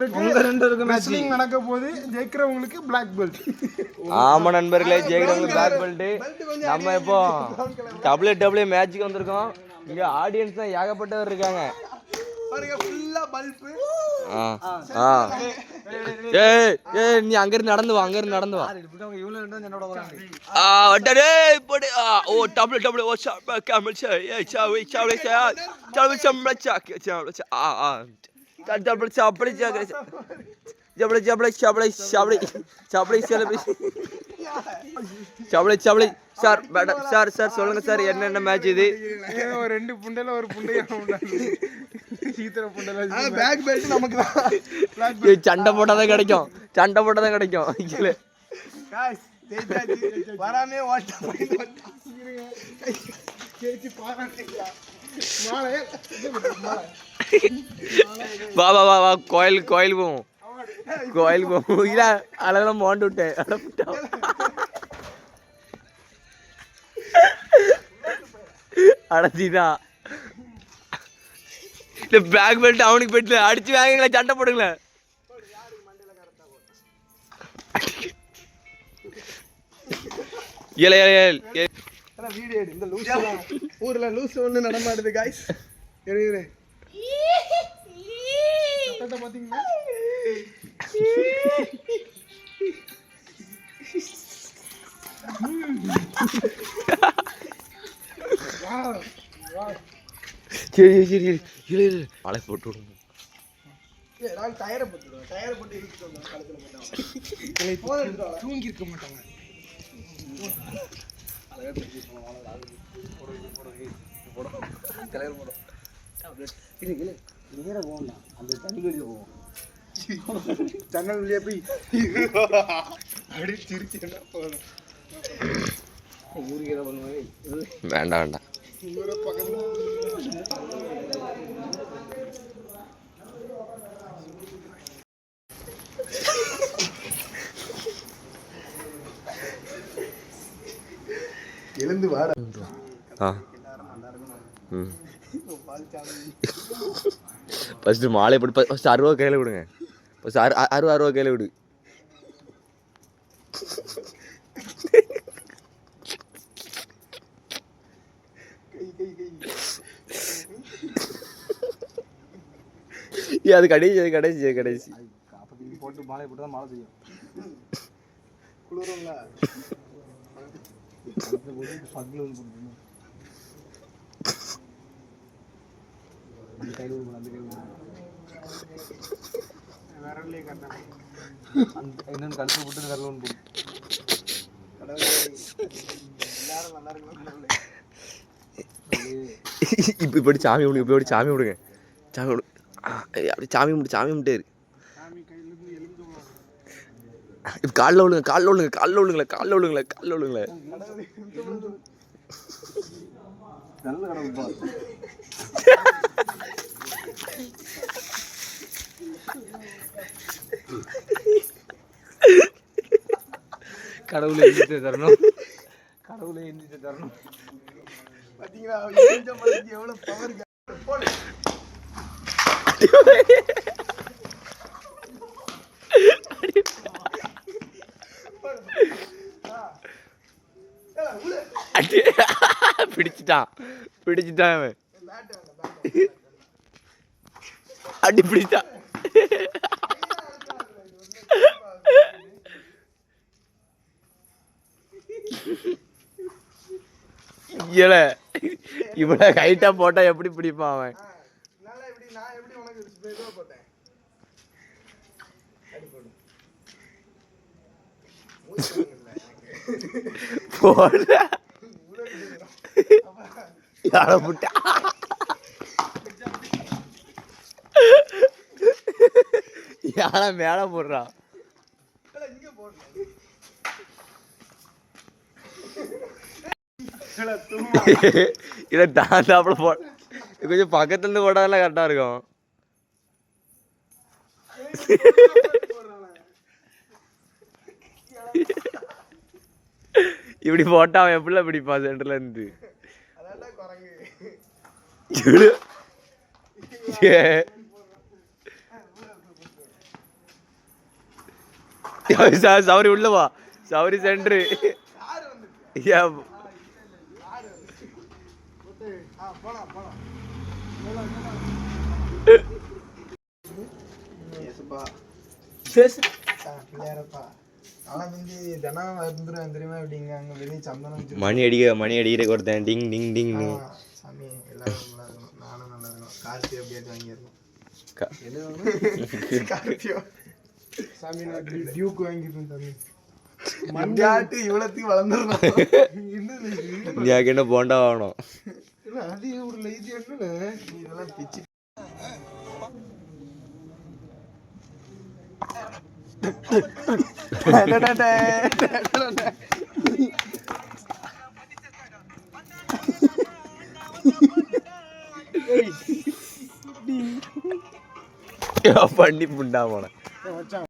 wrestling நடக்க போது ஜெயிக்கிறவங்களுக்கு black belt ஆமா நண்பர்களே ஜெயிக்கிறவங்க பேக் பெல்ட் நம்ம இப்போ டபுள்யூ டபுள்யூ மேட்ச்சுக்கு வந்திருக்கோம் இங்க ஆடியன்ஸ் தான் ஏகப்பட்டவர் இருக்காங்க பாருங்க ஃபுல்லா பல்பு ஆ ஆ ஏய் ஏய் நீ அங்க இருந்து நடந்து வா அங்க இருந்து நடந்து வா. ஆ வட்டடே போடு ஆ ஓ டபுள்யூ டபுள்யூ ஓ ஷாப் கேமல் சே ஏ சாவி ஆ டபுள் சாப்பிடு சாக் ஜபளை ஜபளை சாப்பிடை சாப்பிடை சாப்பிடை சாப்பிடை சாப்பிடை சாப்பிடை சார் மேடம் சார் சார் சொல்லுங்க சார் என்னென்ன மேட்ச் இது? ஒரு ரெண்டு புண்டையில ஒரு புண்டையா சீத்திர பேக் நமக்கு தான். சண்டை போட்டால் தான் கிடைக்கும். சண்டை போட்டால் தான் கிடைக்கும் ஜெயிச்சாச்சு வராமே ஓட்ட வா வா வா வா கோயில் கோயில் போவோம் கோயில் போவோம் இல்லை அதெல்லாம் மோண்டு விட்டேன் அட விட்டா. இந்த பேக் பெல்ட் அவனுக்கு பெட்ல அடிச்சு வாங்குங்களேன் சண்டை போடுங்களேன். ஏல ஏல ஏல வீடியோ எடு இந்த லூஸ் ஊர்ல லூஸ் ஒண்ணு நடமாடுது காய்ஸ் சத்தத்தை பாத்தீங்களா சரி சரி சரி இல்ல இல்ல மழை போட்டு விடுங்க நான் டயரை போட்டுடுவேன் டயரை போட்டு இழுத்துட்டு வந்தேன் கழுத்துல போட்டாங்க தூங்கி இருக்க மாட்டாங்க ஜன்னல் வழியா போய் அடிச்சிருச்சு என்ன போதும் வேண்டாம். வேண்டாம். எழுந்து வாடா. ஆ. ம். ஃபஸ்ட்டு மாலை போட்டு ஃபஸ்ட்டு அறுபது கையில் விடுங்க ஃபஸ்ட்டு அறு அறுபது அறுபது கையில் விடு அது கடைசி அது கடைசி அது கடைசி. போட்டு மாலை போட்டு தான் மாலை செய்யும். குளிரும்ல. என்னன்னு கழுத்து போட்டு விரல ஒன்று போட்டு இப்போ இப்படி சாமி விடுங்க இப்போ இப்படி சாமி விடுங்க சாமி விடு ஆ, அப்படி சாமி விட்டு சாமி விட்டே இருக்கு சாமி கையிலிருந்து எலும்பு இப்போ காலில் விழுங்க காலில் விழுங்க காலில் விழுங்களே காலில் விழுங்களே காலில் விழுங்களே. கடவுள் எந்திரிச்சு தரணும். கடவுளை எந்திரிச்சு தரணும். பழத்துக்கு எவ்வளவு பவர் பிடிச்சிட்டான். பிடிச்சிட்டான் அவன். அடி பிடிச்சிட்டான். இல்ல இவ்வளவு கைட்டா போட்டா எப்படி பிடிப்பான் அவன்? போட எப்படி நான் எப்படி உனக்கு மெதுவா போட்டேன் அடி போடு போட யார புட்டா மேல போடுறான் இதை தான் தாப்புல போ கொஞ்சம் பக்கத்துல இருந்து போட்டாதான் கரெக்டா இருக்கும். இப்படி போட்டா அவன் எப்படிலாம் பிடிப்பான் சென்டர்ல இருந்து. சௌரி உள்ள வா. சௌரி ஏசுப்பா. பேசு. ஆனால் வந்து தினம் வந்துடும் தெரியுமா இப்படிங்க அங்கே வெளியே சந்தனம் மணி அடிக்க மணி அடிக்கிற ஒருத்தன் டிங் டிங் டிங் ஆ, சாமி எல்லாரும் நல்லா இருக்கணும். நானும் நல்லா இருக்கணும். கார்த்தி அப்படியே வாங்கிடணும் க- கார்த்தியோ? சாமி நான் டியூக் வாங்கிருக்கேன் சாமி. மண்டாட்டு இவ்வளோத்தையும் வளர்ந்துடணும். என்ன போண்டா வாங்கணும்? இல்ல, அது ஒரு லைட் என்னல இதெல்லாம் பிச்சு പണ്ടി ഉണ്ടാവണം.